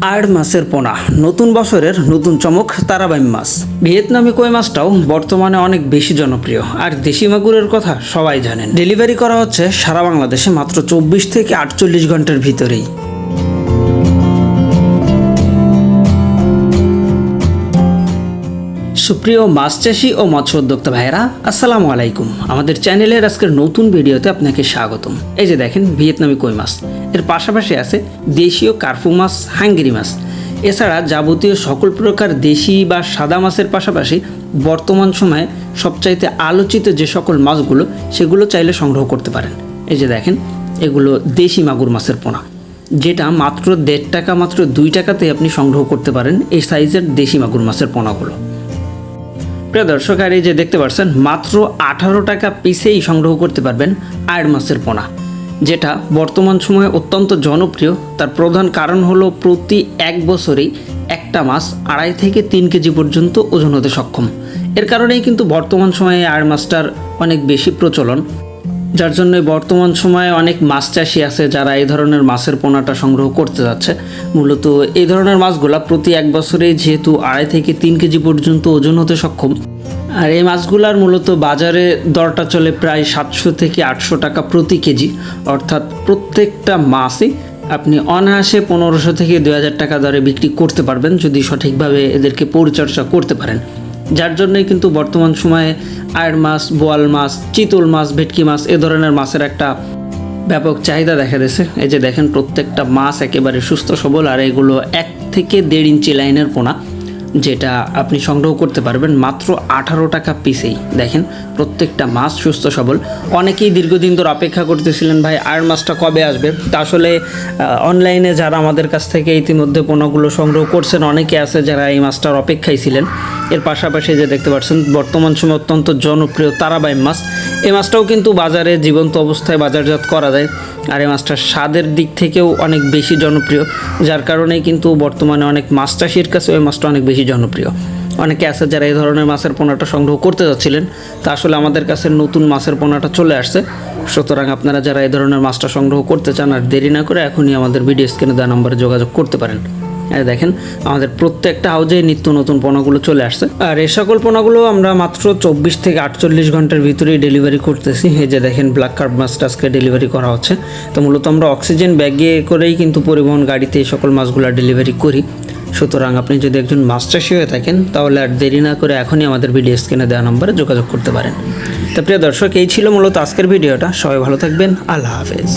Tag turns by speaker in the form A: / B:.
A: আড় মাছের পোনা, নতুন বছরের নতুন চমক তারাবাইম মাছ। ভিয়েতনামি কই মাছটাও বর্তমানে অনেক বেশি জনপ্রিয়, আর দেশি মাগুরের কথা সবাই জানেন। ডেলিভারি করা হচ্ছে সারা বাংলাদেশে মাত্র চব্বিশ থেকে আটচল্লিশ ঘণ্টার ভিতরেই। সুপ্রিয় মাছ চাষি ও মৎস্য উদ্যোক্তা ভাইয়েরা, আসসালামু আলাইকুম। আমাদের চ্যানেলের আজকের নতুন ভিডিওতে আপনাকে স্বাগতম। এই যে দেখেন, ভিয়েতনামি কই মাছ। এর পাশাপাশি আছে দেশীয় কার্ফু মাছ, হাঙ্গেরি মাছ। এছাড়া যাবতীয় সকল প্রকার দেশি বা সাদা মাছের পাশাপাশি বর্তমান সময়ে সবচাইতে আলোচিত যে সকল মাছগুলো, সেগুলো চাইলে সংগ্রহ করতে পারেন। এই যে দেখেন, এগুলো দেশি মাগুর মাছের পোনা, যেটা মাত্র দেড় টাকা, মাত্র দুই টাকাতে আপনি সংগ্রহ করতে পারেন এই সাইজের দেশি মাগুর মাছের পোনাগুলো। প্রিয় দর্শক, আর এই যে দেখতে পাচ্ছেন, মাত্র আঠারো টাকা পিসেই সংগ্রহ করতে পারবেন আয়ের মাছের পোনা, যেটা বর্তমান সময়ে অত্যন্ত জনপ্রিয়। তার প্রধান কারণ হলো প্রতি এক বছরেই একটা মাছ আড়াই থেকে তিন কেজি পর্যন্ত ওজন হতে সক্ষম। এর কারণেই কিন্তু বর্তমান সময়ে আয়ের মাছটার অনেক বেশি প্রচলন। যার জন্য বর্তমান সময়ে অনেক মাছ চাষি আছে যারা এই ধরনের মাছের পোনাটা সংগ্রহ করতে যাচ্ছে। মূলত এই ধরনের মাছগুলা প্রতি এক বছরে যেহেতু আড়াই থেকে তিন কেজি পর্যন্ত ওজন হতে সক্ষম, আর এই মাছগুলার মূলত বাজারে দরটা চলে প্রায় সাতশো থেকে আটশো টাকা প্রতি কেজি। অর্থাৎ প্রত্যেকটা মাছই আপনি অনায়াসে পনেরোশো থেকে দুই হাজার টাকা দরে বিক্রি করতে পারবেন যদি সঠিকভাবে এদেরকে পরিচর্যা করতে পারেন। যার জন্যই কিন্তু বর্তমান সময়ে আয়ের মাছ, বোয়াল মাছ, চিতল মাছ, ভেটকি মাছ, এ ধরনের মাছের একটা ব্যাপক চাহিদা দেখা দিয়েছে। এই যে দেখেন, প্রত্যেকটা মাছ একেবারে সুস্থ, সবল, আর এগুলো এক থেকে দেড় ইঞ্চি লাইনের পোনা। যেটা আপনি সংগ্রহ করতে পারবেন মাত্র আঠারো টাকা পিসেই। দেখেন, প্রত্যেকটা মাছ সুস্থ সবল। অনেকেই দীর্ঘদিন ধরে অপেক্ষা করতেছিলেন, ভাই আয়ের মাছটা কবে আসবে? তা আসলে অনলাইনে যারা আমাদের কাছ থেকে ইতিমধ্যে পণ্যগুলো সংগ্রহ করছেন, অনেকে আছে যারা এই মাছটার অপেক্ষায় ছিলেন। এর পাশাপাশি যে দেখতে পাচ্ছেন, বর্তমান সময় অত্যন্ত জনপ্রিয় তারাবাইম মাছ। এই মাছটাও কিন্তু বাজারে জীবন্ত অবস্থায় বাজারজাত করা যায়। আর এই মাছটার স্বাদের দিক থেকেও অনেক বেশি জনপ্রিয়। যার কারণেই কিন্তু বর্তমানে অনেক মাছ চাষির কাছে ওই মাছটা অনেক বেশি জনপ্রিয়। অনেকে আছে যারা এই ধরনের মাছের পোনাটা সংগ্রহ করতে যাচ্ছিলেন, তা আসলে আমাদের কাছে নতুন মাছের পোনাটা চলে আসছে। সুতরাং আপনারা যারা এই ধরনের মাছটা সংগ্রহ করতে চান আর দেরি না করে এখনই আমাদের ভিডিও স্ক্রিনে দেওয়া নম্বরে যোগাযোগ করতে পারেন। দেখেন, আমাদের প্রত্যেকটা হাউজে নিত্য নতুন পোনাগুলো চলে আসছে। আর এই সকল পোনাগুলো আমরা মাত্র চব্বিশ থেকে আটচল্লিশ ঘণ্টার ভিতরেই ডেলিভারি করতেছি। এই যে দেখেন ব্ল্যাক কার্ড মাছটা ডেলিভারি করা হচ্ছে। তো মূলত আমরা অক্সিজেন ব্যাগে করেই কিন্তু পরিবহন গাড়িতে এই সকল মাছগুলো ডেলিভারি করি। সুতরাং আপনি যদি একজন মাছ হয়ে থাকেন, তাহলে আর দেরি না করে এখনই আমাদের ভিডিও স্ক্রিনে দেওয়া নম্বরে যোগাযোগ করতে পারেন। তো প্রিয় দর্শক, এই ছিল মূলত আজকের ভিডিওটা। সবাই ভালো থাকবেন। আল্লাহ হাফেজ।